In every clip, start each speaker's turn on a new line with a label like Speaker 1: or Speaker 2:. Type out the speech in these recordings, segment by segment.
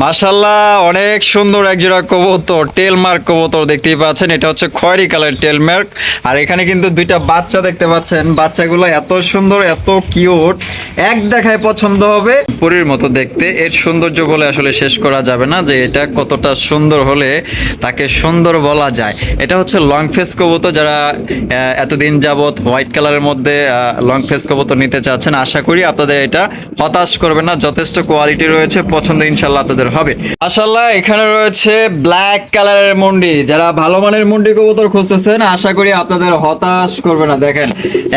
Speaker 1: মাশাল্লাহ অনেক সুন্দর এক জোড়া কবুতর টেল মার্ক কবুতর দেখতেই পাচ্ছেন। এটা হচ্ছে খয়েরি কালার টেল মার্ক আর এখানে কিন্তু দুইটা বাচ্চা দেখতে পাচ্ছেন। বাচ্চাগুলো এত সুন্দর, এত কিউট। এক দেখায় পছন্দ হবে। পরীর মতো দেখতে। এর সৌন্দর্য বলে আসলে শেষ করা যাবে না যে এটা কতটা সুন্দর হলে তাকে সুন্দর বলা যায়। এটা হচ্ছে লং ফেস কবুতর। যারা এতদিন যাবত হোয়াইট কালারের মধ্যে লং ফেস কবুতর নিতে চাচ্ছেন, আশা করি আপনাদের এটা হতাশ করবে না। যথেষ্ট কোয়ালিটি রয়েছে। পছন্দ ইনশাল্লাহ আপনাদের হবে। মাশাল্লাহ এখানে রয়েছে ব্ল্যাক কালারের মুন্ডি। যারা ভালো মানের মুন্ডি কবুতর খুঁজতেছেন আশা করি আপনাদের হতাশ করবে না। দেখেন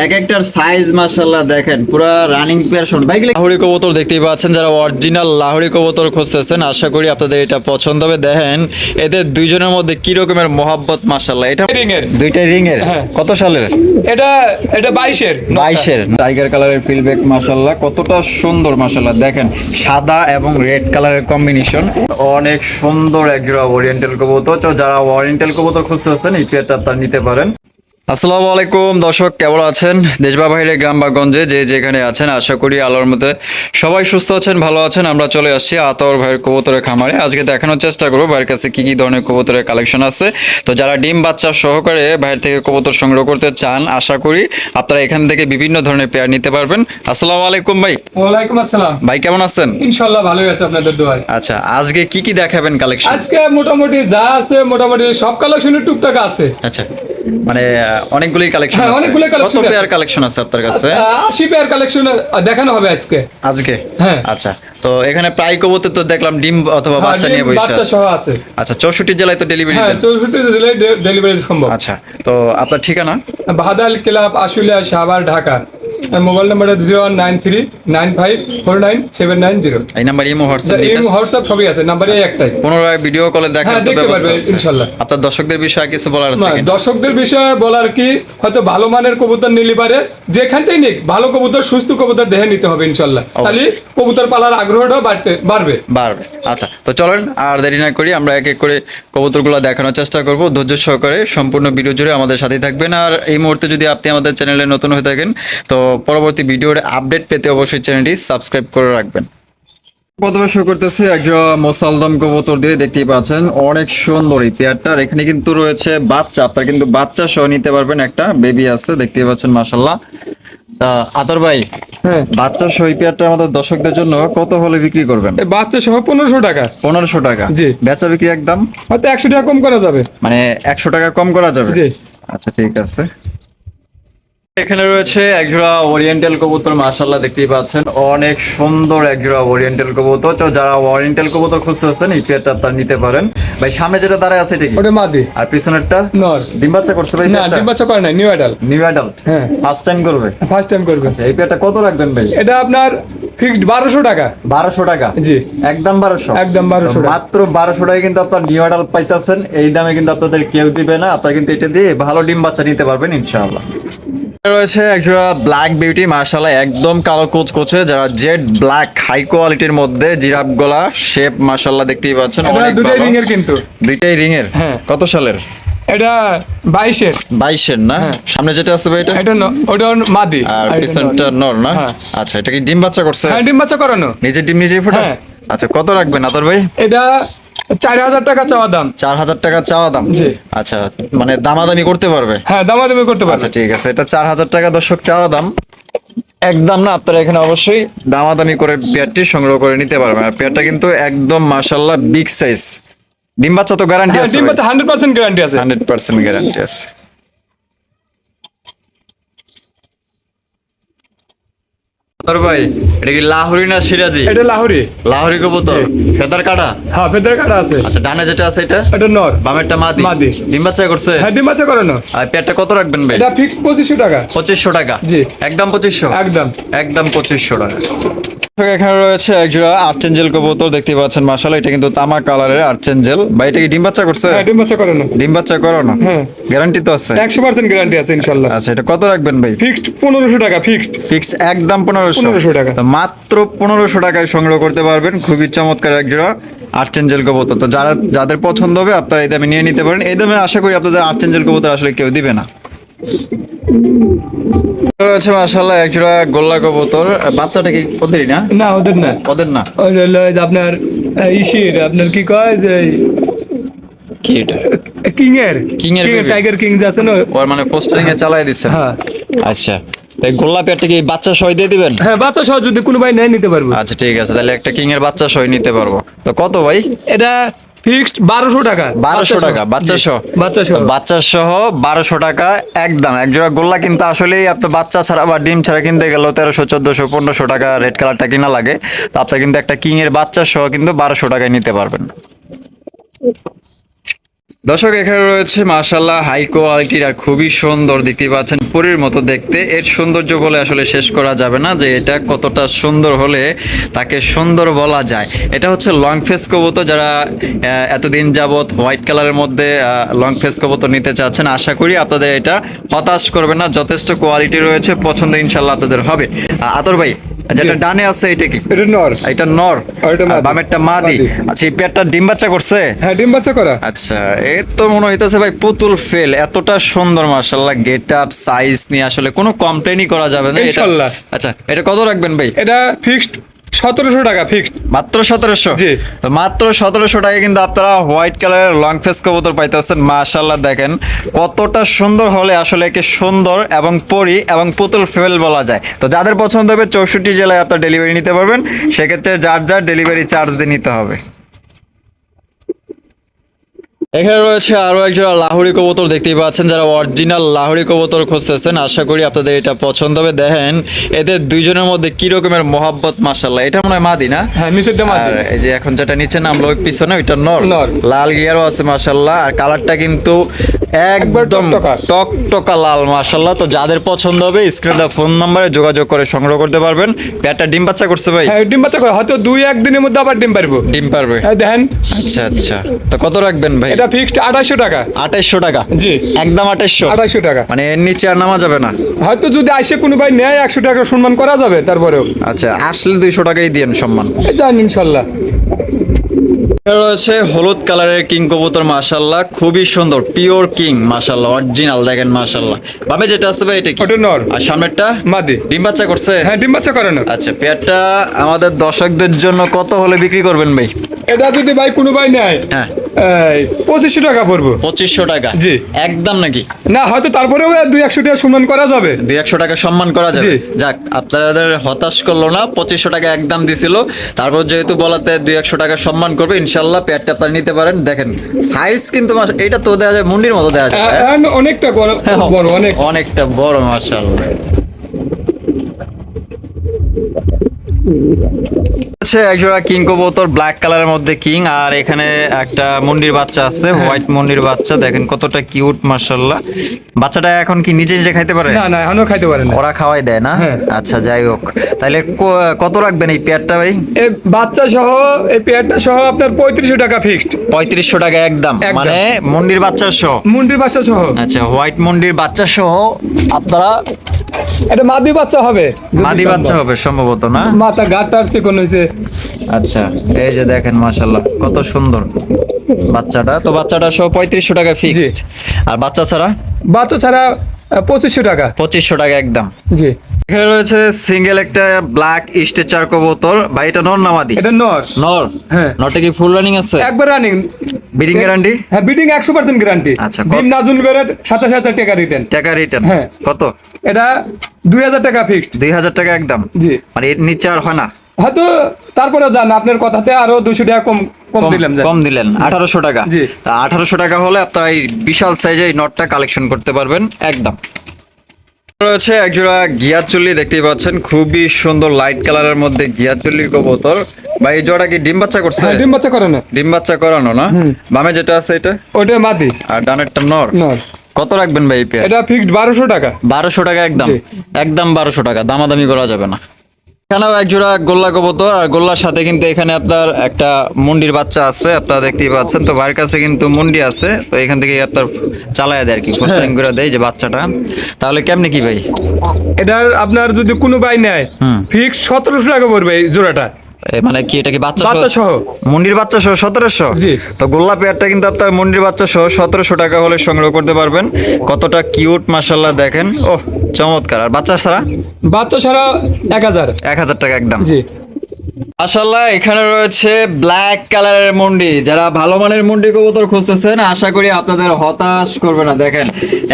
Speaker 1: এক একটার সাইজ মাশাল্লাহ দেখেন পুরো রানিং পেয়ারশন বাইক লাহোরি কবুতর দেখতেই পাচ্ছেন যারা অরিজিনাল লাহোরি কবুতর খুঁজতেছেন আশা করি আপনাদের এটা পছন্দ হবে। দেখেন এদের দুইজনের মধ্যে কি রকমের মহাব্বত মাশাল্লাহ এটা
Speaker 2: রিং এর
Speaker 1: দুইটাই রিং এর
Speaker 2: হ্যাঁ।
Speaker 1: কত সালের?
Speaker 2: এটা এটা বাইশের
Speaker 1: বাইশের। টাইগার কালারের ফিলব্যাক মাসাল্লাহ কতটা সুন্দর মাসাল্লাহ দেখেন সাদা এবং রেড কালারের কম্বিনেশন অনেক সুন্দর এক ওরিয়েন্টাল কবুতর। তো যারা ওরিয়েন্টাল কবুতর খুঁজতেছেন এই পেয়ারটা আপনারা নিতে পারেন। আসসালামু আলাইকুম দর্শক কেমন আছেন? দেশ বা বাইরে গ্রাম বা গঞ্জে যে যেখানে আছেন আশা করি আলোর মধ্যে সবাই সুস্থ আছেন ভালো আছেন। আমরা চলে আসছি আতর ভাইয়ের কবুতরের খামারে। আজকে দেখানোর চেষ্টা করব ভাইয়ের কাছে কি কি ধরনের কবুতরের কালেকশন আছে। তো যারা ডিম বাচ্চা সহকারে ভাইয়ের থেকে কবুতর সংগ্রহ করতে চান আশা করি আপনারা এখান থেকে বিভিন্ন ধরনের পেয়ার নিতে পারবেন। আসসালামু আলাইকুম ভাই।
Speaker 2: ওয়ালাইকুম আসসালাম।
Speaker 1: ভাই কেমন আছেন?
Speaker 2: ইনশাল্লাহ ভালোই আছে আপনাদের দোয়ায়।
Speaker 1: আচ্ছা আজকে কি কি দেখাবেন কালেকশন?
Speaker 2: আজকে মোটামুটি যা আছে মোটামুটি সব কালেকশনের টুকটাক আছে।
Speaker 1: আচ্ছা মানে অনেকগুলোই কালেকশন
Speaker 2: হ্যাঁ,
Speaker 1: আছে।
Speaker 2: অনেকগুলি কালেকশন
Speaker 1: কত পেয়ার কালেকশন আছে আপনার কাছে?
Speaker 2: আহ, আশি পেয়ার কালেকশন দেখানো হবে আজকে।
Speaker 1: আজকে?
Speaker 2: হ্যাঁ।
Speaker 1: আচ্ছা তো এখানে প্রায় কবুতর তো দেখলাম ডিম অথবা
Speaker 2: হ্যাঁ,
Speaker 1: বাচ্চা নিয়ে
Speaker 2: বসে
Speaker 1: বসে
Speaker 2: বাচ্চা সহ আছে।
Speaker 1: আচ্ছা চৌষট্টি জেলায় তো ডেলিভারি
Speaker 2: হ্যাঁ
Speaker 1: দেন।
Speaker 2: চৌষট্টি দিলে ডেলিভারি সম্ভব।
Speaker 1: আচ্ছা তো আপনার ঠিকানা?
Speaker 2: Bahadal club Ashulia Savar Dhaka. Mobile number zero one nine three nine five four nine seven nine zero.
Speaker 1: এই নাম্বার ইমো হোয়াটসঅ্যাপ
Speaker 2: এই হোয়াটসঅ্যাপ সবই আছে নাম্বার এই একটাই।
Speaker 1: পুনরায় ভিডিও কলে দেখার
Speaker 2: হ্যাঁ, দেখতে পারবে। ইনশাল্লাহ।
Speaker 1: আপনার দর্শকদের বিষয়ে কিছু বলার আছে
Speaker 2: দর্শকদের বিষয়ে বলার কি হয়তো ভালো মানের কবুতর নিলে পারে যেখানটাই নিক ভালো কবুতর সুস্থ কবুতর দেহে নিতে হবে ইনশাল্লাহ। তাহলে কবুতর পালার আগ্রহটাও বাড়তে বাড়বে।
Speaker 1: বাড়বে আচ্ছা তো চলেন আর দেরি না করি আমরা এক এক করে কবুতরগুলো দেখানোর চেষ্টা করব। ধৈর্য সহকারে সম্পূর্ণ ভিডিও জুড়ে আমাদের সাথেই থাকবেন। আর এই মুহূর্তে যদি আপনি আমাদের চ্যানেলে নতুন হয়ে থাকেন তো পরবর্তী ভিডিওর আপডেট পেতে অবশ্যই চ্যানেলটি সাবস্ক্রাইব করে রাখবেন। প্রথমে শুরু করতেছি একজন মোসালদম কবুতর দিয়ে দেখতেই পাচ্ছেন অনেক সুন্দর এই পেয়ারটা এখানে কিন্তু রয়েছে বাচ্চা আপনারা কিন্তু বাচ্চা সহ নিতে পারবেন একটা বেবি আছে দেখতেই পাচ্ছেন মাসাল্লাহ আতর ভাই
Speaker 2: হ্যাঁ।
Speaker 1: বাচ্চা সহ পেয়ারটা আমাদের দর্শকদের জন্য কত হলে বিক্রি করবেন?
Speaker 2: বাচ্চা সহ পনেরোশো টাকা।
Speaker 1: পনেরোশো টাকা।
Speaker 2: জি।
Speaker 1: বেচা বিক্রি একদম?
Speaker 2: হয়তো একশো টাকা কম করা যাবে।
Speaker 1: মানে একশো টাকা কম করা যাবে?
Speaker 2: জি।
Speaker 1: আচ্ছা ঠিক আছে। এখানে রয়েছে একজোড়া ওরিয়েন্টাল কবুতর মাশাল্লাহ দেখতেই পাচ্ছেন। অনেক সুন্দর একজোড়া ওরিয়েন্টাল কবুতর। তো যারা ওরিয়েন্টাল কবুতর খুঁজতেছেন এই পেয়ারটা আপনারা নিতে পারেন। ভাই সামনে যেটা দাঁড়ায় আছে এটা কি?
Speaker 2: ওটা মাদি।
Speaker 1: আর পিছনেরটা?
Speaker 2: নর।
Speaker 1: ডিম বাচ্চা করছে ভাই
Speaker 2: না ডিম বাচ্চা করে নাই নিউ অ্যাডাল
Speaker 1: নিউ অ্যাডাল্ট
Speaker 2: হ্যাঁ।
Speaker 1: ফার্স্ট টাইম করবে?
Speaker 2: ফার্স্ট টাইম করবে।
Speaker 1: আচ্ছা এই পেয়ারটা কত রাখবেন ভাই?
Speaker 2: এটা আপনার ফিক্সড বারোশো টাকা।
Speaker 1: বারোশো টাকা?
Speaker 2: জি।
Speaker 1: একদম বারোশো?
Speaker 2: একদম 1200 টাকা।
Speaker 1: মাত্র বারোশো টাকায় কিন্তু আপনার নিউ অ্যাডাল পাইতেছেন। এই দামে কিন্তু আপনাদের কেউ দিবে না। আপনারা কিন্তু এটা দিয়ে ভালো ডিম বাচ্চা নিতে পারবেন ইনশাআল্লাহ। রয়েছে একজোড়া ব্ল্যাক বিউটি মার্শাল্লাহ একদম কালো কোচ কোচে যারা জেড ব্ল্যাক হাই কোয়ালিটির মধ্যে জিরাফ গলা শেপ মার্শাল্লাহ দেখতেই পাচ্ছেন অনেক
Speaker 2: দুটাই রিং এর কিন্তু।
Speaker 1: দুইটাই রিং এর
Speaker 2: হ্যাঁ।
Speaker 1: কত সালের?
Speaker 2: এটা বাইশের।
Speaker 1: বাইশের না?
Speaker 2: হ্যাঁ।
Speaker 1: সামনে যেটা আছে ভাই এটা?
Speaker 2: এটা ন- ওটা মাদি।
Speaker 1: আর পিছনটা
Speaker 2: নর।
Speaker 1: না?
Speaker 2: হ্যাঁ।
Speaker 1: আচ্ছা এটা কি ডিম বাচ্চা করছে?
Speaker 2: হ্যাঁ ডিম বাচ্চা করানো।
Speaker 1: নিজের ডিম নিজেই ফোটা। আচ্ছা কত রাখবেন আতর ভাই?
Speaker 2: এটা চার হাজার টাকা চাওয়া দাম।
Speaker 1: চার হাজার টাকা চাওয়া দাম। আচ্ছা মানে দামাদামি করতে পারবে?
Speaker 2: হ্যাঁ দামাদামি করতে
Speaker 1: আচ্ছা ঠিক আছে। এটা চার হাজার টাকা দর্শক চাওয়া দাম। একদম না আপনারা এখানে অবশ্যই দামাদামি করে পেয়ারটি সংগ্রহ করে নিতে পারবেন। আর পেয়ারটা কিন্তু একদম মাশাল্লাহ বিগ সাইজ ডিম বাচ্চা তো গ্যারান্টি আছে
Speaker 2: ডিম বাচ্চা হান্ড্রেড পার্সেন্ট গ্যারান্টি আছে।
Speaker 1: হান্ড্রেড পার্সেন্ট গ্যারান্টি আছে। আতর ভাই এটা কি লাহোরি না সিরাজি?
Speaker 2: এটা লাহোরি।
Speaker 1: লাহোরি কবুতর। ফেদার কাটা?
Speaker 2: হ্যাঁ ফেদার কাটা আছে।
Speaker 1: আচ্ছা ডানে যেটা আছে এটা?
Speaker 2: এটা নর।
Speaker 1: বামেরটা মাদি।
Speaker 2: মাদি।
Speaker 1: ডিম বাচ্চা করছে?
Speaker 2: হ্যাঁ ডিম বাচ্চা না
Speaker 1: আর পেটটা কত রাখবেন ভাই?
Speaker 2: এটা ফিক্সড পঁচিশশো টাকা।
Speaker 1: পঁচিশশো টাকা।
Speaker 2: জি।
Speaker 1: একদম পঁচিশশো?
Speaker 2: একদম।
Speaker 1: একদম পঁচিশশো টাকা। এখানে রয়েছে একজোড়া আর্চেঞ্জেল কবুতর দেখতে পাচ্ছেন এটা কিন্তু তামা কালারের আর্চেঞ্জেল এটা কি ডিম বাচ্চা করছে?
Speaker 2: হ্যাঁ ডিম বাচ্চা করানো
Speaker 1: ডিম বাচ্চা করো না?
Speaker 2: হ্যাঁ।
Speaker 1: গ্যারান্টি তো আছে।
Speaker 2: একশো পার্সেন্ট গ্যারান্টি আছে
Speaker 1: আচ্ছা এটা কত রাখবেন ভাই?
Speaker 2: ফিক্সড পনেরোশো টাকা ফিক্সড
Speaker 1: ফিক্স একদম পনেরোশো।
Speaker 2: 1500 টাকা।
Speaker 1: তো মাত্র পনেরোশো টাকায় সংগ্রহ করতে পারবেন। খুবই চমৎকার একজোড়া আর্চেঞ্জেল কবুতর। তো যারা যাদের পছন্দ হবে আপনারা এই দামে নিয়ে নিতে পারেন। এই দামে আশা করি আপনাদের আর্চেঞ্জেল কবুতর আসলে কেউ দিবে না। রয়েছে মাসাল্লাহ একজোড়া গোল্লা কবুতর। বাচ্চাটা কি ওদেরই না?
Speaker 2: না ওদের না।
Speaker 1: ওদের না?
Speaker 2: ওই হলো এই যে আপনার ইসির আপনার কি কয় যে
Speaker 1: কি এটা?
Speaker 2: কিং এর
Speaker 1: King এর
Speaker 2: টাইগার কিং আছে না
Speaker 1: ওর মানে পোস্টারিং এ চালাই দিচ্ছেন
Speaker 2: হ্যাঁ।
Speaker 1: আচ্ছা। তাই গোল্লা পেয়ারটা কি বাচ্চা সহ দিয়ে দিবেন?
Speaker 2: হ্যাঁ বাচ্চা সহ যদি কোনো ভাই নেয় নিতে পারব।
Speaker 1: আচ্ছা ঠিক আছে। তাহলে একটা কিং এর বাচ্চা সহ নিতে পারব। তো কত ভাই?
Speaker 2: এটা ফিক্সড 1200 টাকা।
Speaker 1: বারোশো টাকা বাচ্চা সহ।
Speaker 2: বাচ্চা সহ।
Speaker 1: বাচ্চা সহ বারোশো টাকা একদম। এক জোড়া গোল্লা কিন্তু আসলেই আপনার বাচ্চা ছাড়া বা ডিম ছাড়া কিনতে গেলেও তেরোশো চোদ্দশো পনেরোশো টাকা রেড কালারটা কিনা লাগে। তো আপনি কিন্তু একটা কিং এর বাচ্চা সহ কিন্তু বারোশো টাকায় নিতে পারবেন। দর্শক, এখানে রয়েছে মাশাল্লাহ হাই কোয়ালিটির আর খুবই সুন্দর দেখতে পাচ্ছেন। পুরীর মতো দেখতে। এর সৌন্দর্য বলে আসলে শেষ করা যাবে না যে এটা কতটা সুন্দর হলে তাকে সুন্দর বলা যায়। এটা হচ্ছে লং ফেস কবুতর যারা এতদিন যাবৎ হোয়াইট কালারের মধ্যে লং ফেস কবুতর নিতে চাচ্ছেন। আশা করি আপনাদের এটা হতাশ করবে না। যথেষ্ট কোয়ালিটি রয়েছে, পছন্দ ইনশাল্লাহ আপনাদের হবে। আতর ভাই যেটা ডানে আছে এটা কি?
Speaker 2: এটা নর।
Speaker 1: এটা নর। বামেরটা মাদি। আচ্ছা এই পেয়ারটা ডিম বাচ্চা করছে?
Speaker 2: হ্যাঁ ডিম বাচ্চা করা।
Speaker 1: আচ্ছা এ তো মনে হইতেছে ভাই পুতুল ফেল এতটা সুন্দর মাশাআল্লাহ গেট আপ সাইজ নিয়ে আসলে কোনো কমপ্লেনই করা যাবে না।
Speaker 2: ইনশাআল্লাহ।
Speaker 1: আচ্ছা এটা কত রাখবেন ভাই?
Speaker 2: এটা ফিক্সড সতেরোশো টাকা ফিক্সড
Speaker 1: মাত্র সতেরোশো?
Speaker 2: জি।
Speaker 1: মাত্র সতেরোশো টাকা কিন্তু আপনারা হোয়াইট কালারের লং ফেস কবুতর পাইতেছেন মাশাল্লাহ দেখেন। কতটা সুন্দর হলে আসলে একে সুন্দর এবং পরি এবং পুতুল ফেল বলা যায়। তো যাদের পছন্দ হবে চৌষট্টি জেলায় আপনার ডেলিভারি নিতে পারবেন। সেক্ষেত্রে যার যার ডেলিভারি চার্জ দিয়ে নিতে হবে। এখানে রয়েছে আরও একজোড়া লাহোরি কবুতর দেখতেই পাচ্ছেন। যারা অরিজিনাল লাহোরি কবুতর খুঁজতেছেন আশা করি আপনাদের এটা পছন্দ হবে। দেখেন এদের দুইজনের মধ্যে কি রকমের মোহাব্বত মাসাল্লাহ এটা মনে হয় মাদি না?
Speaker 2: হ্যাঁ
Speaker 1: আর এই যে এখন যেটা নিচে নামলো ওই পিছনে ওইটা নর। লাল গিয়ারও আছে মাশাল্লাহ আর কালারটা কিন্তু একদম
Speaker 2: টকটকা।
Speaker 1: টকটকা লাল মাশাল্লাহ তো যাদের পছন্দ হবে স্ক্রিনে ফোন নাম্বারে যোগাযোগ করে সংগ্রহ করতে পারবেন। পেটটা ডিম বাচ্চা করছে ভাই?
Speaker 2: হ্যাঁ ডিম বাচ্চা করে। হয়তো দুই একদিনের মধ্যে আবার ডিম পারব।
Speaker 1: ডিম পারবে?
Speaker 2: দেখেন।
Speaker 1: আচ্ছা আচ্ছা। তো কত রাখবেন ভাই?
Speaker 2: এটা ফিক্সড আঠাশশো টাকা।
Speaker 1: আঠাশশো টাকা?
Speaker 2: জি।
Speaker 1: একদম আঠাশশো
Speaker 2: আঠাশশো টাকা।
Speaker 1: মানে এর নিচে আর নামা যাবে না?
Speaker 2: হয়তো যদি আসে কোনো ভাই নেয় একশো টাকা সম্মান করা যাবে তারপরেও।
Speaker 1: আচ্ছা আসলে দুইশো টাকাই দিয়েন সম্মান।
Speaker 2: এই ইনশাল্লাহ।
Speaker 1: রয়েছে হলুদ কালারের কিং কবুতর মাশাল্লাহ খুবই সুন্দর পিওর কিং মাশাল্লাহ অরিজিনাল দেখেন মাশাল্লাহ বাবে যেটা আছে ভাই এটা কি?
Speaker 2: ওটা নর।
Speaker 1: আর সামনেরটা?
Speaker 2: মাদি।
Speaker 1: ডিম বাচ্চা করছে?
Speaker 2: হ্যাঁ ডিম বাচ্চা করে না।
Speaker 1: আচ্ছা পেয়ারটা আমাদের দর্শকদের জন্য কত হলে বিক্রি করবেন ভাই?
Speaker 2: এটা যদি ভাই কোনো ভাই নেয়
Speaker 1: হ্যাঁ।
Speaker 2: এই, পঁচিশশো টাকা পড়ব।
Speaker 1: পঁচিশশো টাকা?
Speaker 2: জি।
Speaker 1: একদম নাকি?
Speaker 2: না হয়তো তারপরেও দুই একশো টাকা সম্মান করা যাবে।
Speaker 1: দুই একশো টাকা সম্মান করা যাবে। যাক আপনাদের হতাশ করল না পঁচিশশো টাকা একদম দিছিল। তারপর যেহেতু বলাতে দুই একশো টাকা সম্মান করবে ইনশাল্লাহ পেয়ারটা আপনারা নিতে পারেন। দেখেন সাইজ কিন্তু এটা তো দেওয়া যায় মুন্ডির মতো দেওয়া যায়।
Speaker 2: অনেকটা বড় বড় অনেক।
Speaker 1: অনেকটা বড় মাশাআল্লাহ। আছে একজোড়া কিং কবুতর ব্ল্যাক কালারের মধ্যে কিং আর এখানে একটা মুন্ডির বাচ্চা আছে হোয়াইট মুন্ডির বাচ্চা দেখেন কতটা কিউট মাশাআল্লাহ। বাচ্চাটা এখন কি নিজে নিজে খাইতে পারে?
Speaker 2: না না এখনও খাইতে পারে না।
Speaker 1: ওরা খাওয়াই দেয় না?
Speaker 2: হ্যাঁ।
Speaker 1: আচ্ছা যাই হোক। তাহলে কত রাখবেন এই পেয়ারটা ভাই?
Speaker 2: এই বাচ্চা সহ এই পেয়ারটা সহ আপনার পঁয়ত্রিশশো টাকা ফিক্সড
Speaker 1: পঁয়ত্রিশশো টাকা একদম। মানে মুন্ডির বাচ্চা সহ?
Speaker 2: মুন্ডির বাচ্চা সহ।
Speaker 1: আচ্ছা হোয়াইট মুন্ডির বাচ্চা সহ আপনারা
Speaker 2: এটা মাদি বাচ্চা হবে।
Speaker 1: মাদি বাচ্চা হবে সম্ভবত না?
Speaker 2: মাথা গাটার চিকন হয়েছে
Speaker 1: আচ্ছা এই যে দেখেন মাশাল্লাহ কত সুন্দর বাচ্চাটা। তো বাচ্চাটা সহ পঁয়ত্রিশশো টাকা ফিক্সড আর বাচ্চা ছাড়া?
Speaker 2: বাচ্চা ছাড়া পঁচিশশো টাকা।
Speaker 1: পঁচিশশো টাকা একদম।
Speaker 2: জি।
Speaker 1: এখানে রয়েছে সিঙ্গেল একটা ব্ল্যাক স্টেচার কবুতর। ভাই এটা নর নামাদি
Speaker 2: এটা নর।
Speaker 1: নর?
Speaker 2: হ্যাঁ।
Speaker 1: নরটা কি ফুল রানিং আছে?
Speaker 2: একবার রানিং
Speaker 1: বিডিং গ্যারান্টি
Speaker 2: হ্যাঁ বিডিং একশো পার্সেন্ট গ্যারান্টি
Speaker 1: আচ্ছা,
Speaker 2: ডিম নাজুল সাথে সাথে টাকা রিটার্ন
Speaker 1: টাকা রিটার্ন
Speaker 2: হ্যাঁ।
Speaker 1: কত?
Speaker 2: এটা দুই হাজার টাকা ফিক্সড
Speaker 1: দুই হাজার টাকা একদম।
Speaker 2: জি।
Speaker 1: মানে এর নিচে আর হয় না?
Speaker 2: হয়তো তারপরে যান আপনার কথাতে আরও দুশো টাকা কম কম
Speaker 1: কম-
Speaker 2: দিলাম
Speaker 1: কম দিলেন আঠারোশো টাকা।
Speaker 2: জি।
Speaker 1: আঠারোশো টাকা হলে আপনারা এই বিশাল সাইজে এই নটটা কালেকশন করতে পারবেন একদম। রয়েছে একজোড়া গিয়ার চুল্লি দেখতেই পাচ্ছেন খুবই সুন্দর লাইট কালারের মধ্যে গিয়ার চুল্লির কবুতর। ভাই এই জোড়া কি ডিম বাচ্চা করছে?
Speaker 2: হ্যাঁ ডিম বাচ্চা করানো।
Speaker 1: ডিম বাচ্চা করানো না? বামে যেটা আছে এটা?
Speaker 2: ওটা মাদি।
Speaker 1: আর ডানেরটা নর?
Speaker 2: নর।
Speaker 1: কত রাখবেন ভাই
Speaker 2: এটা ফিক্সড বারোশো টাকা।
Speaker 1: বারোশো টাকা একদম। একদম বারোশো টাকা দামাদামি করা যাবে না। এখানেও এক জোড়া গোল্লা কবুতর আর গোল্লার সাথে কিন্তু এখানে আপনার একটা মুন্ডির বাচ্চা আছে আপনারা দেখতেই পাচ্ছেন। তো বাড়ির কাছে কিন্তু মুন্ডি আছে তো এখান থেকে আপনার চালায় দেয় আর কি পোস্টারিং করে দেয় যে বাচ্চাটা। তাহলে কেমনে কি ভাই?
Speaker 2: এটার আপনার যদি কোনো ভাই নেয়। ফিক্স সতেরোশো টাকা পড়বে এই জোড়াটা।
Speaker 1: মানে কি এটা কি বাচ্চা
Speaker 2: বাচ্চা সহ।
Speaker 1: মুন্ডির বাচ্চা সহ সতেরোশো?
Speaker 2: জি।
Speaker 1: তো গোল্লা পেয়ারটা কিন্তু আপনার মুন্ডির বাচ্চা সহ সতেরোশো টাকা হলে সংগ্রহ করতে পারবেন। কতটা কিউট মাসাল্লাহ দেখেন। ও চমৎকার। আর বাচ্চা ছাড়া?
Speaker 2: বাচ্চা ছাড়া এক হাজার।
Speaker 1: এক হাজার টাকা একদম।
Speaker 2: জি।
Speaker 1: মাশাল্লাহ এখানে রয়েছে ব্ল্যাক কালারের মুন্ডি। যারা ভালো মানের মুন্ডি কবুতর খুঁজতেছেন আশা করি আপনাদের হতাশ করবে না। দেখেন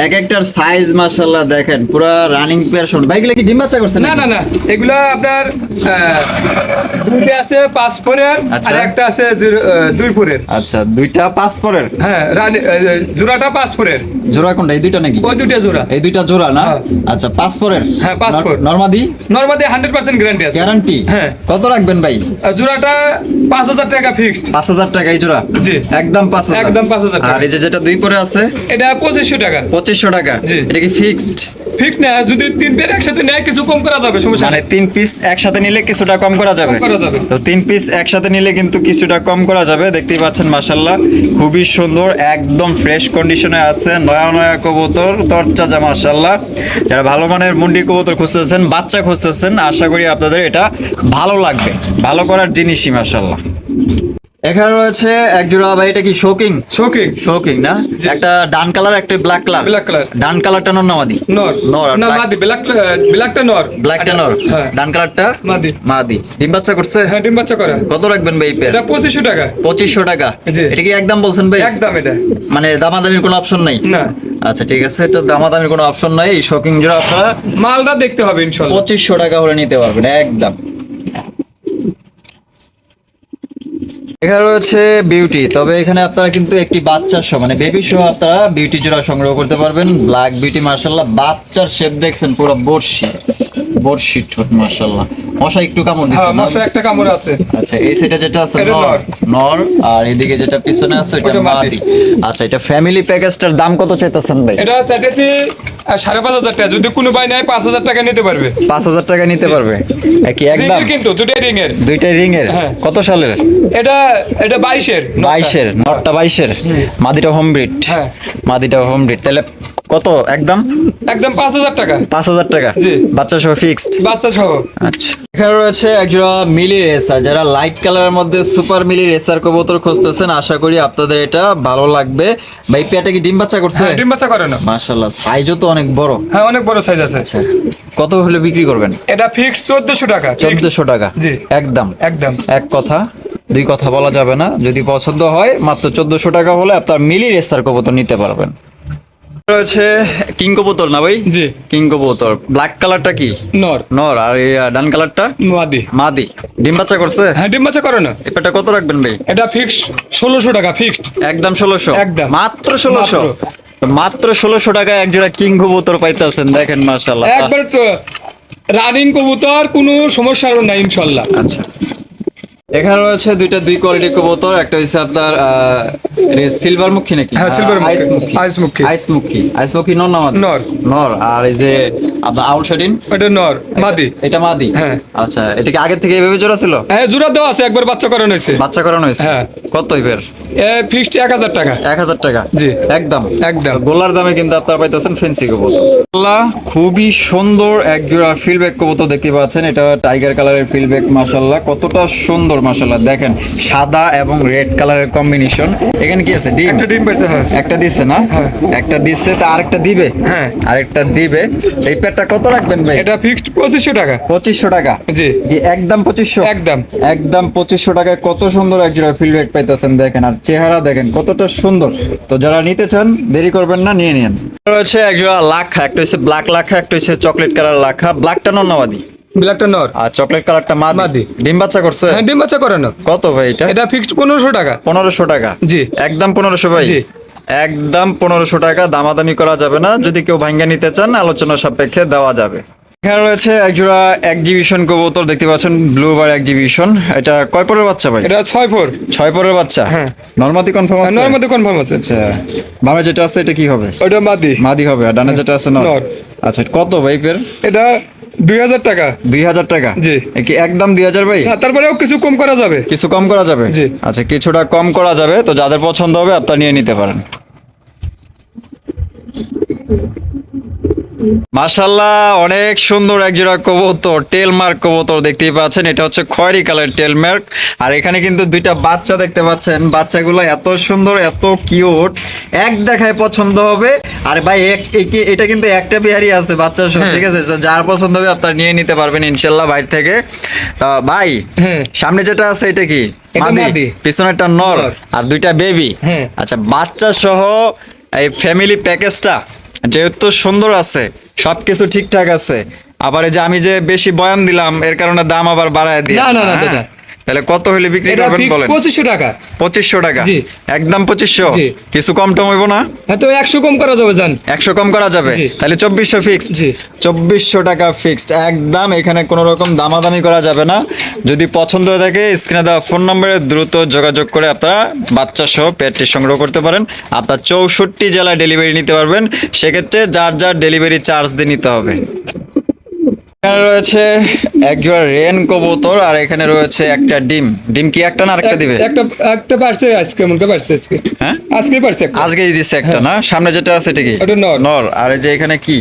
Speaker 1: এক একটার সাইজ মাশাল্লাহ দেখেন পুরা রানিং পেয়ারশন ভাইগুলো কি ডিম বাচ্চা করছে
Speaker 2: না না না এগুলো আপনার দুইটা আছে পাঁচ ফোরের
Speaker 1: আচ্ছা।
Speaker 2: আর একটা আছে দুই ফোরের
Speaker 1: আচ্ছা দুইটা পাঁচ পরের
Speaker 2: হ্যাঁ জোড়াটা পাঁচ ফোরের
Speaker 1: জোড়া কোনটা এই দুইটা নাকি?
Speaker 2: ওই দুইটা জোড়া।
Speaker 1: এই দুইটা জোড়া না?
Speaker 2: হ্যাঁ।
Speaker 1: আচ্ছা পাঁচ পরের
Speaker 2: হ্যাঁ, পাঁচ পর।
Speaker 1: নর্মাদি?
Speaker 2: নর্মাদি হান্ড্রেড পার্সেন্ট গ্যারান্টি আছে।
Speaker 1: গ্যারান্টি
Speaker 2: হ্যাঁ।
Speaker 1: কত রাখবেন ভাই?
Speaker 2: আর জোড়াটা পাঁচ হাজার টাকা ফিক্সড
Speaker 1: পাঁচ হাজার টাকা এই জোড়া?
Speaker 2: জি।
Speaker 1: একদম পাঁচ হাজার।
Speaker 2: একদম 5,000 টাকা।
Speaker 1: আর এই যে যেটা দুই পরে আছে
Speaker 2: এটা পঁচিশশো টাকা।
Speaker 1: পঁচিশশো টাকা। এটা কি ফিক্সড
Speaker 2: ফিক্স না যদি তিন পেয়ার একসাথে নেয় কিছু কম করা যাবে সমস্যা
Speaker 1: মানে তিন পিস একসাথে নিলে কিছুটা কম করা যাবে।
Speaker 2: কম করা যাবে।
Speaker 1: তো তিন পিস একসাথে নিলে কিন্তু কিছুটা কম করা যাবে দেখতেই পাচ্ছেন মাশাল্লাহ খুবই সুন্দর একদম ফ্রেশ কন্ডিশনে আছে নয়া নয়া কবুতর তরচাজা মাশাল্লাহ যারা ভালো মানের মুন্ডি কবুতর খুঁজতেছেন বাচ্চা খুঁজতেছেন আশা করি আপনাদের এটা ভালো লাগবে। ভালো করার জিনিসই মাশাল্লাহ এখানে রয়েছে এক জোড়া ভাই এটা কি শোকিং
Speaker 2: শোকিং
Speaker 1: শোকিং না? একটা ডান কালার একটা black colour.
Speaker 2: Black color।
Speaker 1: Dun কালারটা নর নামাদি
Speaker 2: নর।
Speaker 1: নর
Speaker 2: না মাদি ব্ল্যাক ব্ল্যাকটা নর।
Speaker 1: ব্ল্যাকটা নর?
Speaker 2: হ্যাঁ।
Speaker 1: ডান কালারটা?
Speaker 2: মাদি।
Speaker 1: মাদি। ডিম বাচ্চা করছে?
Speaker 2: হ্যাঁ ডিম বাচ্চা করা।
Speaker 1: কত রাখবেন ভাই পেয়ার
Speaker 2: এটা পঁচিশশো টাকা।
Speaker 1: পঁচিশশো টাকা? এটা কি একদম বলছেন ভাই?
Speaker 2: একদম এটা।
Speaker 1: মানে দামাদামির কোনো অপশন নাই?
Speaker 2: না।
Speaker 1: আচ্ছা ঠিক আছে এটা দামাদামির কোনো অপশন নাই। এই শপিং জোড়া আপনারা
Speaker 2: মালটা দেখতে হবে ইনশাল্লাহ।
Speaker 1: পঁচিশশো টাকা হলে নিতে পারবেন একদম। এখানে রয়েছে বিউটি তবে এখানে আপনারা কিন্তু একটি বাচ্চার সহ মানে বেবি সহ আপনারা বিউটি জোড়া সংগ্রহ করতে পারবেন। ব্ল্যাক বিউটি মার্শাল্লাহ বাচ্চার শেপ দেখছেন, পুরো বর্ষি বর্ষি ঠোঁট মার্শাল্লাহ মশা একটু কামড়
Speaker 2: হ্যাঁ
Speaker 1: দিচ্ছে
Speaker 2: মশা একটা কামড় আছে।
Speaker 1: আচ্ছা এই সাইডে যেটা আছে নর।
Speaker 2: নর।
Speaker 1: আর এদিকে যেটা পিছনে আছে এটা
Speaker 2: মাদি।
Speaker 1: মাদি আচ্ছা এটা ফ্যামিলি প্যাকেজটার দাম কত চাইতেছেন ভাই?
Speaker 2: এটা চাইতেছি সাড়ে পাঁচ হাজার টাকা। যদি কোনো ভাই নেয় পাঁচ হাজার টাকা নিতে পারবে।
Speaker 1: পাঁচ হাজার টাকা নিতে পারবে? কি একদম?
Speaker 2: কিন্তু দুটাই রিং এর
Speaker 1: দুইটাই রিং এর
Speaker 2: হ্যাঁ।
Speaker 1: কত সালের?
Speaker 2: এটা এটা বাইশের
Speaker 1: বাইশের নটটা বাইশের। মাদিটা হোম ব্রিড
Speaker 2: হ্যাঁ।
Speaker 1: মাদিটা হোম ব্রিড তাহলে কত? একদম?
Speaker 2: একদম পাঁচ হাজার টাকা।
Speaker 1: পাঁচ হাজার টাকা?
Speaker 2: জি।
Speaker 1: বাচ্চা সহ ফিক্সড
Speaker 2: বাচ্চা সহ
Speaker 1: আচ্ছা। এখানে রয়েছে একজোড়া মিলি রেসার। যারা লাইট কালারের মধ্যে সুপার মিলি রেসার কবুতর খুঁজতেছেন আশা করি আপনাদের এটা ভালো লাগবে। ভাই পেয়াটা কি ডিম বাচ্চা করছে?
Speaker 2: হ্যাঁ ডিম বাচ্চা করে না।
Speaker 1: মাশাল্লাহ সাইজও তো অনেক বড়।
Speaker 2: হ্যাঁ অনেক বড় সাইজ আছে।
Speaker 1: আচ্ছা কত হলে বিক্রি করবেন?
Speaker 2: এটা ফিক্স চোদ্দশো টাকা fixed।
Speaker 1: চোদ্দশো টাকা।
Speaker 2: জি।
Speaker 1: একদম।
Speaker 2: একদম।
Speaker 1: এক কথা দুই কথা বলা যাবে না। যদি পছন্দ হয় মাত্র চোদ্দশো টাকা হলে আপনার মিলি রেসার কবুতর নিতে পারবেন। রয়েছে কিং কবুতর না ভাই?
Speaker 2: জি।
Speaker 1: কিং কবুতর ব্ল্যাক কালারটা কি?
Speaker 2: নর।
Speaker 1: নর। আর এই ডান কালারটা
Speaker 2: মাদি।
Speaker 1: মাদি। ডিম বাচ্চা করছে?
Speaker 2: হ্যাঁ ডিম বাচ্চা করে না।
Speaker 1: এপারটা কত রাখবেন ভাই?
Speaker 2: এটা ফিক্স ষোলোশো টাকা ফিক্সড
Speaker 1: একদম ষোলোশো?
Speaker 2: একদম।
Speaker 1: মাত্র ষোলোশো? মাত্র। ষোলোশো টাকায় এক জোড়া কিং কবুতর পাইতেছেন দেখেন মাশাল্লাহ
Speaker 2: একবার রানিং কবুতর কোনো সমস্যা হবে না ইনশাল্লাহ
Speaker 1: আচ্ছা। এখানে রয়েছে দুইটা দুই কোয়ালিটির কবুতর একটা হচ্ছে আপনার সিলভার মুখী নাকি?
Speaker 2: হ্যাঁ, silver মুখী।
Speaker 1: আইস মুখী
Speaker 2: আইস মুখী।
Speaker 1: আইস মুখী আইস মুখী নর না?
Speaker 2: নর।
Speaker 1: নর। আর এই যে আপনার আউল শাটিন
Speaker 2: এটা নর মাদি।
Speaker 1: এটা মাদি?
Speaker 2: হ্যাঁ।
Speaker 1: আচ্ছা এটা কি আগের থেকে এইভাবে জোড়া ছিল?
Speaker 2: হ্যাঁ জোড়া দেওয়া আছে একবার বাচ্চা করানো হয়েছে।
Speaker 1: বাচ্চা করানো হয়েছে?
Speaker 2: হ্যাঁ।
Speaker 1: কত এবার?
Speaker 2: ফিক্সড এক হাজার টাকা।
Speaker 1: এক হাজার টাকা?
Speaker 2: জি।
Speaker 1: একদম।
Speaker 2: একদম।
Speaker 1: গোলার দামে কিন্তু আপনারা পাইতেছেন ফেন্সি কবুতর। আল্লাহ, খুবই সুন্দর এক জোড়া ফিলব্যাক কবুতর দেখতে পাচ্ছেন। এটা টাইগার কালারের ফিলব্যাক মাশাল্লাহ কতটা সুন্দর মাশাল্লাহ দেখেন সাদা এবং রেড কালারের কম্বিনেশন। এখানে কি আছে? ডিম?
Speaker 2: একটা ডিম পাইছে হ্যাঁ।
Speaker 1: একটা দিছে না? একটা দিচ্ছে তা আরেকটা দিবে?
Speaker 2: হ্যাঁ।
Speaker 1: আরেকটা দিবে। এই পেটটা কত রাখবেন ভাই?
Speaker 2: এটা ফিক্সড পঁচিশশো টাকা।
Speaker 1: পঁচিশশো টাকা?
Speaker 2: জি।
Speaker 1: একদম পঁচিশশো?
Speaker 2: একদম।
Speaker 1: একদম পঁচিশশো টাকায় কত সুন্দর এক জোড়া ফিডব্যাক পাইতেছেন দেখেন। আর চেহারা দেখেন কতটা সুন্দর। তো যারা নিতে চান দেরি করবেন না নিয়ে নিন। রয়েছে এক জোড়া লাখা একটা হচ্ছে ব্ল্যাক লাখা একটা হচ্ছে চকলেট কালার লাখা ব্ল্যাকটা নন্নাবাদি
Speaker 2: ব্ল্যাকটা নর।
Speaker 1: আর চকলেট কালারটা মাদি। ডিম বাচ্চা করছে?
Speaker 2: হ্যাঁ ডিম বাচ্চা করানো
Speaker 1: কত ভাই এটা?
Speaker 2: এটা ফিক্সড পনেরোশো টাকা।
Speaker 1: পনেরোশো টাকা?
Speaker 2: জি।
Speaker 1: একদম পনেরোশো ভাই?
Speaker 2: জি।
Speaker 1: একদম পনেরোশো টাকা দামাদামি করা যাবে না। যদি কেউ ভাঙ্গা নিতে চান আলোচনা সাপেক্ষে দেওয়া যাবে। এখানে রয়েছে একজোড়া এক্সিবিশন কবুতর দেখতে পাচ্ছেন ব্লু বার এক্সিবিশন এটা কয় পরের বাচ্চা ভাই?
Speaker 2: এটা ছয় ফোর
Speaker 1: ছয় পরের বাচ্চা?
Speaker 2: হ্যাঁ।
Speaker 1: নর্মাদি কনফার্ম আছে?
Speaker 2: নর মধ্যে কনফার্ম আছে।
Speaker 1: আচ্ছা। বামে যেটা আছে এটা কি হবে?
Speaker 2: ওটা মাদি।
Speaker 1: মাদি হবে আর ডানে যেটা আছে নর। আচ্ছা কত ভাই পের
Speaker 2: এটা দুই হাজার টাকা।
Speaker 1: দুই হাজার টাকা?
Speaker 2: জি।
Speaker 1: কি একদম দুই হাজার ভাই?
Speaker 2: না তারপরেও কিছু কম করা যাবে।
Speaker 1: কিছু কম করা যাবে?
Speaker 2: জি।
Speaker 1: আচ্ছা কিছুটা কম করা যাবে তো যাদের পছন্দ হবে আপনারা নিয়ে নিতে পারেন। মাশাল্লাহ অনেক সুন্দর এক জোড়া কবুতর টেল মার্ক কবুতর দেখতেই পাচ্ছেন। এটা হচ্ছে খয়েরি কালার টেল মার্ক আর এখানে কিন্তু দুইটা বাচ্চা দেখতে পাচ্ছেন। বাচ্চাগুলো এত সুন্দর এত কিউট। এক দেখায় পছন্দ হবে। আর ভাই এক- এটা কিন্তু একটা পেয়ারই আছে বাচ্চার সব
Speaker 2: হ্যাঁ।
Speaker 1: ঠিক আছে? যার পছন্দ হবে আপনারা নিয়ে নিতে পারবেন ইনশাল্লাহ বাইরে থেকে। ভাই
Speaker 2: হ্যাঁ।
Speaker 1: সামনে যেটা আছে এটা কি? মাদি। পিছনেরটা নর।
Speaker 2: নর।
Speaker 1: আর দুইটা বেবি।
Speaker 2: হ্যাঁ।
Speaker 1: আচ্ছা বাচ্চা সহ এই ফ্যামিলি প্যাকেজটা যেহেতু সুন্দর আছে সবকিছু ঠিকঠাক আছে আবার এই যে আমি যে বেশি বয়ান দিলাম এর কারণে দাম আবার বাড়ায় দিই
Speaker 2: না, না, না, দাদা।
Speaker 1: তাহলে কত হলে বিক্রি করবেন বলেন?
Speaker 2: পঁচিশশো টাকা।
Speaker 1: পঁচিশশো টাকা।
Speaker 2: জি।
Speaker 1: একদম পঁচিশশো?
Speaker 2: জি।
Speaker 1: কিছু কম টম হইব না?
Speaker 2: হ্যাঁ তো একশো কম করা যাবে জান।
Speaker 1: একশো কম করা যাবে? তাহলে চব্বিশশো ফিক্সড
Speaker 2: জি।
Speaker 1: চব্বিশশো টাকা ফিক্সড একদম এখানে কোনো রকম দামাদামি করা যাবে না। যদি পছন্দ হয়ে থাকে স্ক্রিনে দেওয়া ফোন নম্বরে দ্রুত যোগাযোগ করে আপনারা বাচ্চা সহ পেটটি সংগ্রহ করতে পারেন। আপনার চৌষট্টি জেলায় ডেলিভারি নিতে পারবেন। সেক্ষেত্রে যার যার ডেলিভারি চার্জ দিয়ে নিতে হবে। এখানে রয়েছে এক জোড়া রেন কবুতর আর এখানে রয়েছে একটা ডিম। ডিম কি একটা না আরেকটা দিবে?
Speaker 2: একটা একটা পারছে আজকে পারছে আজকে।
Speaker 1: হ্যাঁ?
Speaker 2: আজকে পারছে।
Speaker 1: আজকেই দিচ্ছে একটা না? সামনে যেটা আছে এটা কি?
Speaker 2: ওটা নর।
Speaker 1: নর। আর এই যে এখানে কি?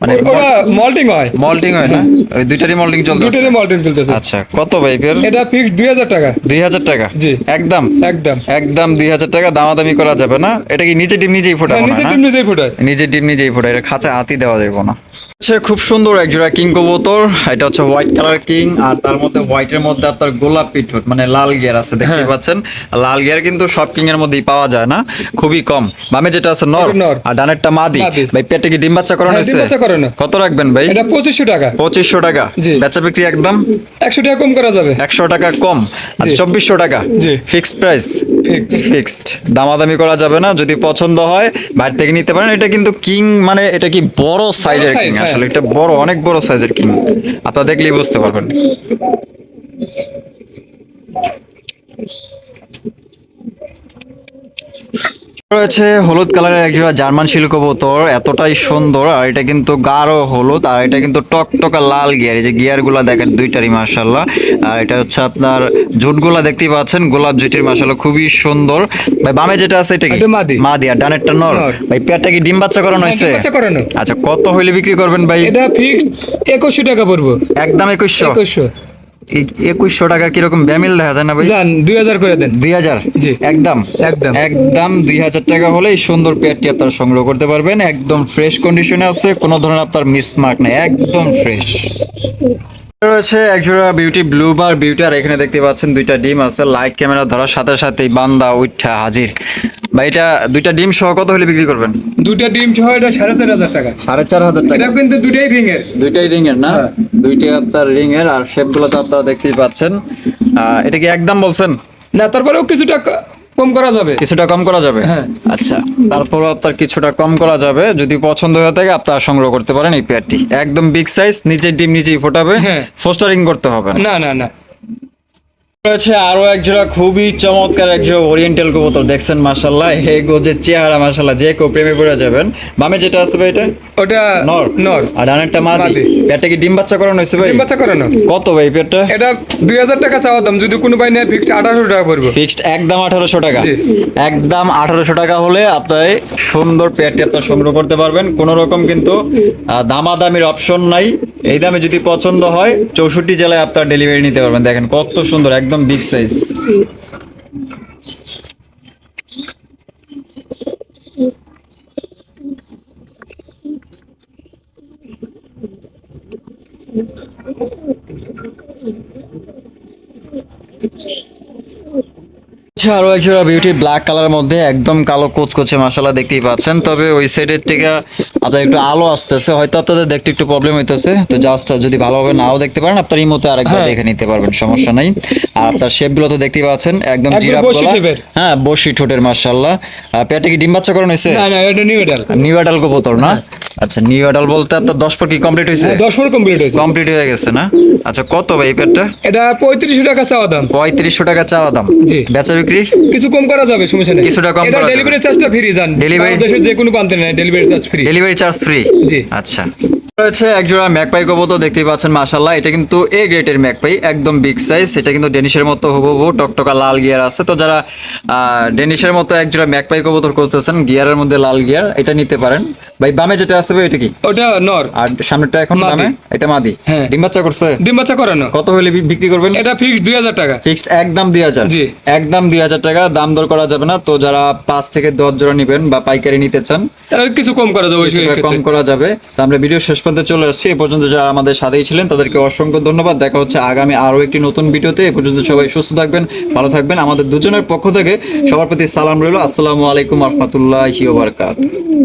Speaker 1: মানে
Speaker 2: ওরা মল্টিং হয়।
Speaker 1: মল্টিং হয় না? ওই দুইটারই মল্টিং চলতেছে।
Speaker 2: দুটোরই মল্টিং চলতেছে।
Speaker 1: আচ্ছা কত ভাই বের
Speaker 2: এটা ফিক্স দুই হাজার টাকা।
Speaker 1: দুই হাজার টাকা?
Speaker 2: জি।
Speaker 1: একদম?
Speaker 2: একদম।
Speaker 1: একদম দুই হাজার টাকা দামাদামি করা যাবে না? এটা কি নিজে ডিম নিজেই ফোটাবো
Speaker 2: হ্যাঁ,
Speaker 1: না
Speaker 2: নিজে
Speaker 1: না?
Speaker 2: টিম নিজেই ফোটায়।
Speaker 1: নিজে ডিম নিজেই ফোটায় এটা খাঁচা হাতি দেওয়া যাবে না। আচ্ছা খুব সুন্দর এক জোড়া কিং কবুতর। এটা হচ্ছে হোয়াইট কালার কিং আর তার মধ্যে হোয়াইটের মধ্যে আপনার গোলাপি ঠোঁট মানে লাল গিয়ার আছে দেখতে
Speaker 2: হ্যাঁ।
Speaker 1: পাচ্ছেন। লাল গিয়ার কিন্তু সব কিং এর মধ্যেই পাওয়া যায় না খুবই কম। বামে যেটা আছে নর। আর ডানেরটা মাদি। ভাই পেটে কি ডিম বাচ্চা করানো
Speaker 2: হ্যাঁ,
Speaker 1: হয়েছে? কত রাখবেন ভাই?
Speaker 2: এটা পঁচিশশো টাকা।
Speaker 1: পঁচিশশো টাকা।
Speaker 2: জি।
Speaker 1: বেচা বিক্রি একদম?
Speaker 2: একশো টাকা কম করা যাবে।
Speaker 1: একশো টাকা কম। আর
Speaker 2: জি।
Speaker 1: চব্বিশশো টাকা।
Speaker 2: জি।
Speaker 1: Fixed price. ফিক্সড। দামাদামি করা যাবে না। যদি পছন্দ হয় বাইরে থেকে নিতে পারেন। এটা কিন্তু কিং মানে এটা কি বড় সাইজের কিং?
Speaker 2: হ্যাঁ।
Speaker 1: আসলে এটা বড় অনেক বড় সাইজের কিং। আপনারা দেখলেই বুঝতে পারবেন। রয়েছে হলুদ কালারের এক জোড়া জার্মান শিল্ক কবুতর এতটাই সুন্দর আর এটা কিন্তু গাঢ় হলুদ আর এটা কিন্তু টকটকা লাল গিয়ার এই যে গিয়ারগুলা দেখেন দুইটারই মাসাল্লাহ আর এটা হচ্ছে আপনার জুটগুলা দেখতে পাচ্ছেন গোলাপ জুটির মাসাল্লাহ খুবই সুন্দর। ভাই বামে যেটা আছে এটা কি?
Speaker 2: মাদি।
Speaker 1: মাদি। আর ডানেরটা নর। ভাই পেটটা কি ডিম বাচ্চা করানো
Speaker 2: হ্যাঁ,
Speaker 1: হয়েছে। আচ্ছা কত হইলে বিক্রি করবেন ভাই?
Speaker 2: এটা ফিক্স একুশশো টাকা পড়ব।
Speaker 1: একদম একুশশো।
Speaker 2: একুশশো।
Speaker 1: একুশশো টাকা কীরকম ব্যামিল দেখা যায় না ভাই?
Speaker 2: যান দুই হাজার করে দেন।
Speaker 1: দুই হাজার? একদম?
Speaker 2: একদম।
Speaker 1: একদম দুই হাজার টাকা হলে এই সুন্দর পেয়ারটি আপনার সংগ্রহ করতে পারবেন। একদম ফ্রেশ কন্ডিশনে আছে কোনো ধরনের আপনার মিসমার্ক নেই একদম ফ্রেশ রয়েছে একজোড়া বিউটি ব্লু বার বিউটি আর এখানে দেখতে পাচ্ছেন দুইটা ডিম আছে লাইট ক্যামেরা ধরার সাথে সাথেই বান্দা উঠা হাজির। ভাই এটা দুইটা ডিম সহ কত হলে বিক্রি করবেন?
Speaker 2: দুইটা ডিম সহ এটা সাড়ে চার হাজার টাকা।
Speaker 1: সাড়ে চার হাজার টাকা।
Speaker 2: এটা কিন্তু দুটাই রিং এর
Speaker 1: দুইটাই রিং এর না?
Speaker 2: হ্যাঁ।
Speaker 1: দুইটাই আপনার রিং এর আর শেপগুলো তো আপনারা দেখতেই পাচ্ছেন। এটা কি একদম বলছেন?
Speaker 2: না তারপরেও কিছুটা কম করা যাবে।
Speaker 1: কিছুটা কম করা যাবে?
Speaker 2: হ্যাঁ।
Speaker 1: আচ্ছা তারপর আপনার কিছুটা কম করা যাবে। যদি পছন্দ হয়ে থাকে আপনারা সংগ্রহ করতে পারেন এই পেয়ারটি। একদম বিগ সাইজ নিজের ডিম নিজেই ফোটাবে।
Speaker 2: হ্যাঁ।
Speaker 1: ফোস্টারিং করতে হবে না।
Speaker 2: না না না।
Speaker 1: রয়েছে আরও এক জোড়া খুবই চমৎকার এক জোড়া ওরিয়েন্টাল কবুতর দেখছেন মাশাল্লাহ এই গোজের চেহারা মাশাল্লাহ যে কেউ প্রেমে পড়ে যাবেন। বামে যেটা আছে ভাই এটা?
Speaker 2: ওটা
Speaker 1: নর।
Speaker 2: নর।
Speaker 1: আর ডানেরটা মাদি। পেটটা কি ডিম বাচ্চা করানো হয়েছে ভাই?
Speaker 2: ডিম বাচ্চা করানো।
Speaker 1: কত ভাই পেটটা?
Speaker 2: এটা দুই হাজার টাকা চাওয়া দাম যদি কোনো ভাই নেয় ফিক্সড আঠারোশো টাকা পড়ব।
Speaker 1: ফিক্সড একদম আঠারোশো টাকা।
Speaker 2: জি।
Speaker 1: একদম আঠারোশো টাকা হলে আপনার সুন্দর পেয়ারটি আপনার সংগ্রহ করতে পারবেন। কোনো রকম কিন্তু দামাদামির অপশন নাই। এই দামে যদি পছন্দ হয় চৌষট্টি জেলায় আপনার ডেলিভারি নিতে পারবেন। দেখেন কত সুন্দর একদম বিগ সাইজ আরও একজোড়া বিউটি ব্ল্যাক কালারের মধ্যে একদম কালো কোচকোচে মশলা দেখতেই পাচ্ছেন। তবে ওই সাইডের থেকে আপনার একটু আলো আসতেছে। হয়তো আপনাদের দেখতে একটু প্রবলেম হইতেছে। তো জাস্ট যদি ভালোভাবে নাও দেখতে পারেন আপনার এই মতো আরেকবার
Speaker 2: হ্যাঁ।
Speaker 1: দেখে নিতে পারবেন সমস্যা নাই। আর আপনার শেপগুলো তো দেখতেই পাচ্ছেন একদম গলা। হ্যাঁ বসি ঠোঁটের পেটে কি ডিম বাচ্চা করানো হয়েছে
Speaker 2: না না এটা নিউ এডাল
Speaker 1: নিউ অ্যাডাল কবুতর না? আচ্ছা নিউ অ্যাডাল বলতে আপনার দশ পর কি কমপ্লিট হয়েছে
Speaker 2: দশ পর কমপ্লিট হয়েছে
Speaker 1: কমপ্লিট হয়ে গেছে না? আচ্ছা কত ভাই এই পেটটা?
Speaker 2: এটা পঁয়ত্রিশশো টাকা চাওয়া দাম।
Speaker 1: পঁয়ত্রিশশো টাকা চাওয়া দাম।
Speaker 2: জি।
Speaker 1: বেচা বিক্রি
Speaker 2: কিছু কম করা যাবে সমস্যা নেই।
Speaker 1: কিছুটা কম
Speaker 2: এটা ডেলিভারি চার্জটা ফ্রি যান
Speaker 1: Delivery-
Speaker 2: বাংলাদেশের যে কোনো প্রান্তে নেয় delivery charge free
Speaker 1: delivery charge free
Speaker 2: জি।
Speaker 1: আচ্ছা। রয়েছে একজোড়া ম্যাকপাই কবুতর দেখতেই পাচ্ছেন মাশাল্লাহ এটা কিন্তু এ গ্রেটের ম্যাকপাই একদম বিগ সাইজ এটা কিন্তু ডেনিশের মতো হুবহু টকটকা লাল গিয়ার আছে। তো যারা আহ, ডেনিশের মতো একজোড়া ম্যাকপাই কবুতর করতেছেন গিয়ারের মধ্যে লাল গিয়ার এটা নিতে পারেন। ভাই বামে যেটা আছে ভাই এটা কি?
Speaker 2: ওটা নর।
Speaker 1: আর সামনেরটা এখন বামে? এটা মাদি?
Speaker 2: হ্যাঁ।
Speaker 1: ডিম বাচ্চা করছে?
Speaker 2: ডিম বাচ্চা করানো।
Speaker 1: কত হলে বিক্রি করবেন?
Speaker 2: এটা ফিক্স দুই হাজার টাকা।
Speaker 1: ফিক্সড একদম দুই হাজার।
Speaker 2: জি।
Speaker 1: একদম দুই হাজার টাকা দাম দর করা যাবে না। তো যারা পাঁচ থেকে দশ জোড়া নিবেন বা পাইকারি নিতে চান
Speaker 2: তাহলে কিছু কম করা যাবে
Speaker 1: কম করা যাবে। তো আমরা ভিডিও শেষ পর্যন্ত চলে আসছি। এ পর্যন্ত যারা আমাদের সাথেই ছিলেন তাদেরকে অসংখ্য ধন্যবাদ। দেখা হচ্ছে আগামী আরও একটি নতুন ভিডিওতে। এ পর্যন্ত সবাই সুস্থ থাকবেন ভালো থাকবেন। আমাদের দুজনের পক্ষ থেকে সবার প্রতি সালাম রইল। আসসালামু আলাইকুম রহমতুল্লাহি ওয়া বারাকাতুহু।